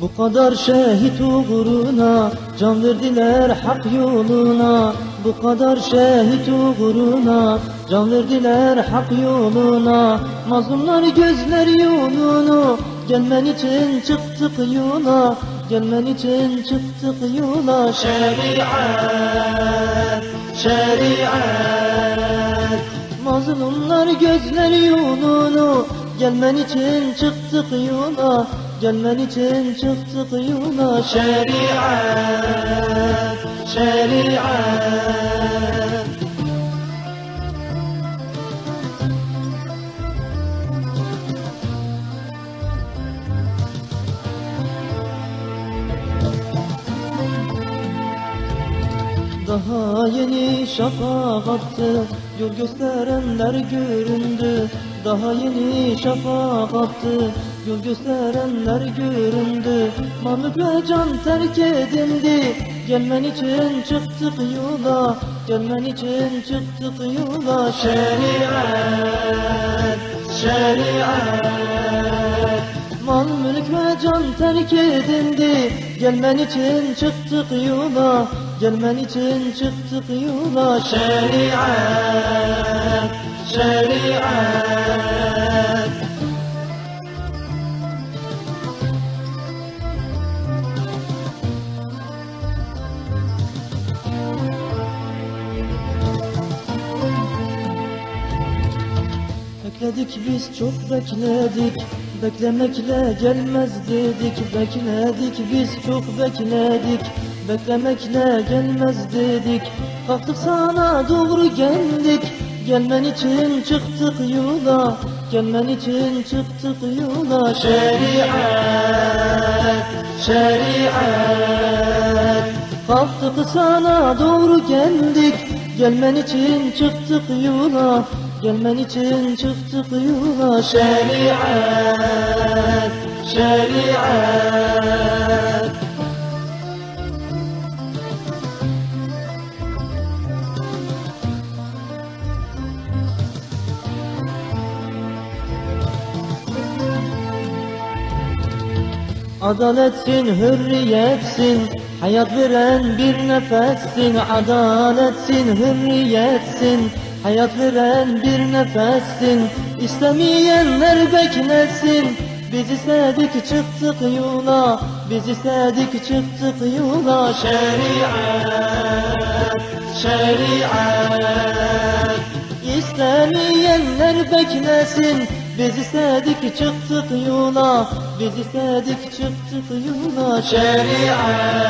Bu kadar şehit uğruna can verdiler hak yoluna. Bu kadar şehit uğruna can verdiler hak yoluna. Mazlumlar gözler yolunu gelmen için çıktık yola Gelmen için çıktık yola? Şeriat, şeriat. Mazlumlar gözler yolunu. Gelmen için çıktık yola? Gelmen için çıktık yola? Şeriat, şeriat Daha yeni şafak attı Yol gösterenler göründü. Daha yeni şafak attı Yol gösterenler göründü. Mamluk ve can terk edildi Gelmen için çıktık yola Gelmen için çıktık yola. Şeriat, şeriat. Mal mülk ve can terk edildi Gelmen için çıktık yola Gelmen için çıktık yola. Şeriat, şeriat. Bekledik biz çok bekledik Beklemekle gelmez dedik Bekledik biz çok bekledik. Beklemekle gelmez dedik Kalktık sana doğru geldik. Gelmen için çıktık yola Gelmen için çıktık yola. Şeriat, şeriat. Kalktık sana doğru geldik Gelmen için çıktık yola Gelmen için çıktık yola Şeriat, şeriat. Adaletsin, hürriyetsin Hayat veren bir nefessin. Adaletsin, hürriyetsin Hayat veren bir nefessin İstemeyenler beklesin. Biz istedik çıktık yola Biz istedik çıktık yola. Şeriat, şeriat. İstemeyenler beklesin Biz istedik çıktık yola Biz istedik çıktık yola. Şeriat,